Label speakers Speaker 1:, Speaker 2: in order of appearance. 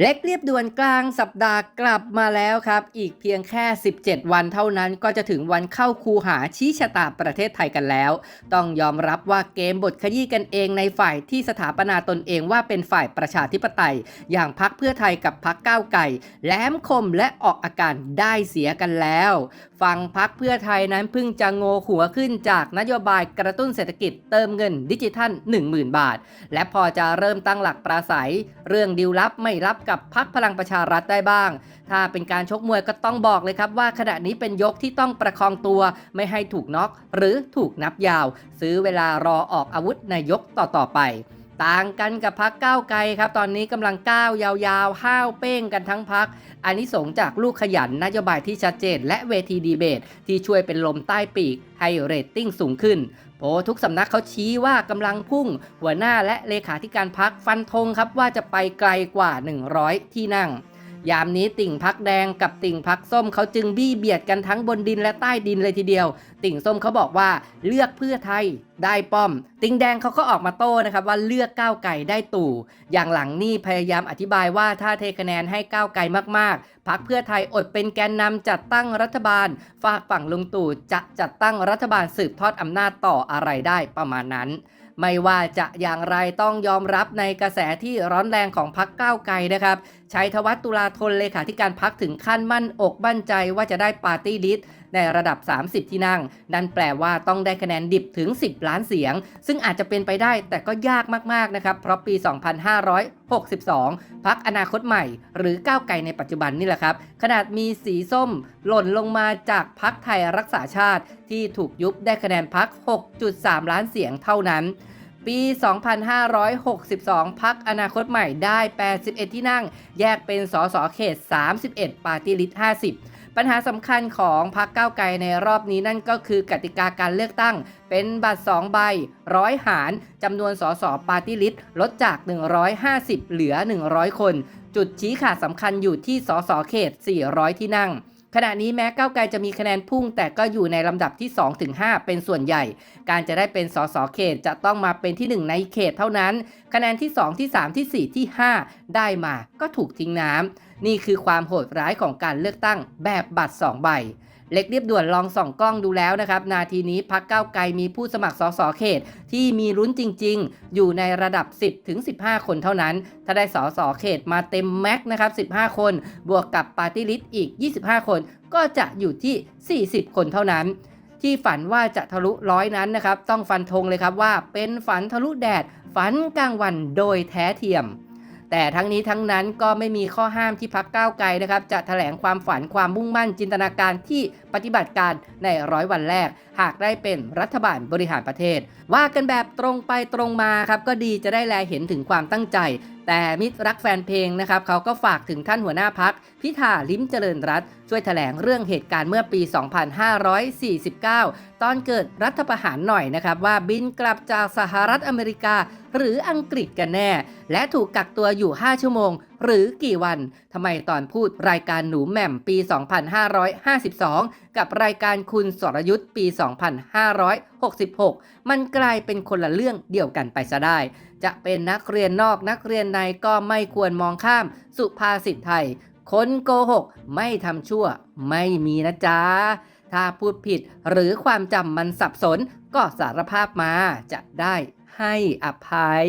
Speaker 1: เล็กเรียบด่วนกลางสัปดาห์กลับมาแล้วครับ อีกเพียงแค่ 17 วันเท่านั้นก็จะถึงวันเข้าคูหาชี้ชะตาประเทศไทยกันแล้ว ต้องยอมรับว่าเกมบทขยี้กันเองในฝ่ายที่สถาปนาตนเองว่าเป็นฝ่ายประชาธิปไตย อย่างพักเพื่อไทยกับพักก้าวไก่แหลมคมและออกอาการได้เสียกันแล้วฝั่งพักเพื่อไทยนั้นเพิ่งจะโงหัวขึ้นจากนโยบายกระตุ้นเศรษฐกิจเติมเงินดิจิทัล 10,000 บาท และพอจะเริ่มตั้งหลักปราศัย เรื่องดีลลับไม่รับกับพักพลังประชารัฐได้บ้าง ถ้าเป็นการชกมวยก็ต้องบอกเลยครับว่าขณะนี้เป็นยกที่ต้องประคองตัว ไม่ให้ถูกน็อกหรือถูกนับยาว ซื้อเวลารอออกอาวุธในยกต่อๆไปต่างกันกับพักก้าวไกลครับ ตอนนี้กำลังก้าวยาวๆ ห้าวเป้งกันทั้งพักอันนี้สงจากลูกขยันนโยบายที่ชัดเจน และเวทีดีเบต ที่ช่วยเป็นลมใต้ปีก ให้เรตติ้งสูงขึ้น โพลทุกสำนักเขาชี้ว่ากำลังพุ่ง หัวหน้าและเลขาธิการพักฟันธงครับว่าจะไปไกลกว่า 100 ที่นั่ง ยามนี้ติ่งพักแดงกับติ่งพักส้มเขาจึงบี้เบียดกันทั้งบนดินและใต้ดินเลยทีเดียว ติ่งส้มเขาบอกว่าเลือกเพื่อไทยได้ป้อม ติ่งแดงเขาก็ออกมาโต้นะครับว่าเลือกก้าวไก่ได้ตู่ อย่างหลังนี่พยายามอธิบายว่าถ้าเทคะแนนให้ก้าวไก่มากๆ พักเพื่อไทยอดเป็นแกนนำจัดตั้งรัฐบาล ฝากฝั่งลุงตู่จะจัดตั้งรัฐบาลสืบทอดอำนาจต่ออะไรได้ประมาณนั้น ไม่ว่าจะอย่างไรต้องยอมรับในกระแสที่ร้อนแรงของพักก้าวไกลนะครับชัยธวัฒน์ตุลาธนเลขาธิการพักถึงขั้นมั่นอกมั่นใจว่าจะได้ปาร์ตี้ลิสในระดับ 30 ที่นั่ง นั่นแปลว่าต้องได้คะแนนดิบถึง 10 ล้านเสียง ซึ่งอาจจะเป็นไปได้แต่ก็ยากมากๆนะครับเพราะปี 2562 พักอนาคตใหม่ หรือก้าวไกลในปัจจุบันนี่แหละครับขนาดมีสีส้ม หล่นลงมาจากพักไทยรักษาชาติ ที่ถูกยุบได้คะแนนพัก 6.3 ล้านเสียงเท่านั้นปี 2562 พักอนาคตใหม่ได้ 81 ที่นั่ง แยกเป็นสสเขต 31 ปาร์ตี้ลิสต์ 50 ปัญหาสำคัญของพรรคก้าวไกลในรอบนี้นั่นก็คือกติกาการเลือกตั้ง เป็นบัตร 2 ใบร้อยหารจำนวนสสปาร์ตี้ลิสต์ลดจาก 150 เหลือ 100 คน จุดชี้ขาดสำคัญอยู่ที่สสเขต 400 ที่นั่ง ขณะนี้แม้ก้าวไกลจะมีคะแนนพุ่ง แต่ก็อยู่ในลำดับที่ 2-5 เป็นส่วนใหญ่ การจะได้เป็นสสเขตจะต้องมาเป็นที่ 1 ในเขตเท่านั้น คะแนนที่ 2 ที่ 3 ที่ 4 ที่ 5 ได้มาก็ถูกทิ้งน้ำนี่คือความโหดร้ายของการเลือกตั้งแบบบัตร 2 ใบ เล็กเรียบด่วนลองส่องกล้องดูแล้วนะครับ นาทีนี้พักเก้าไกลมีผู้สมัครสสเขต ที่มีลุ้นจริง ๆ อยู่ในระดับ 10ถึง15 คนเท่านั้น ถ้าได้สสเขตมาเต็มแม็กซ์นะครับ 15 คน บวกกับปาร์ตี้ลิสต์อีก 25 คน ก็จะอยู่ที่ 40 คนเท่านั้น ที่ฝันว่าจะทะลุร้อยนั้นนะครับ ต้องฟันธงเลยครับว่าเป็นฝันทะลุแดด ฝันกลางวันโดยแท้เทียม แต่ทั้งนี้ทั้งนั้นก็ไม่มีข้อห้ามที่พักก้าวไกลนะครับ จะแถลงความฝันความมุ่งมั่นจินตนาการที่ปฏิบัติการในร้อยวันแรก หากได้เป็นรัฐบาลบริหารประเทศ ว่ากันแบบตรงไปตรงมาครับก็ดีจะได้แลเห็นถึงความตั้งใจ แต่มิตรรักแฟนเพลงนะครับเขาก็ฝากถึงท่านหัวหน้าพัก พิธาลิ้มเจริญรัตช่วยแถลงเรื่องเหตุการณ์เมื่อปี 2549 ตอนเกิดรัฐประหารหน่อยนะครับว่าบินกลับจากสหรัฐอเมริกา หรืออังกฤษกันแน่ และถูกกักตัวอยู่ 5 ชั่วโมง หรือกี่วันทำไมตอนพูดรายการหนูแหม่มปี 2552 กับรายการคุณสรยุทธ์ปี 2566 มันกลายเป็นคนละเรื่องเดียวกันไปซะได้ จะเป็นนักเรียนนอกนักเรียนในก็ไม่ควรมองข้าม สุภาษิตไทย คนโกหก ไม่ทำชั่ว ไม่มีนะจ๊ะ ถ้าพูดผิดหรือความจำมันสับสน ก็สารภาพมาจะได้ให้อภัย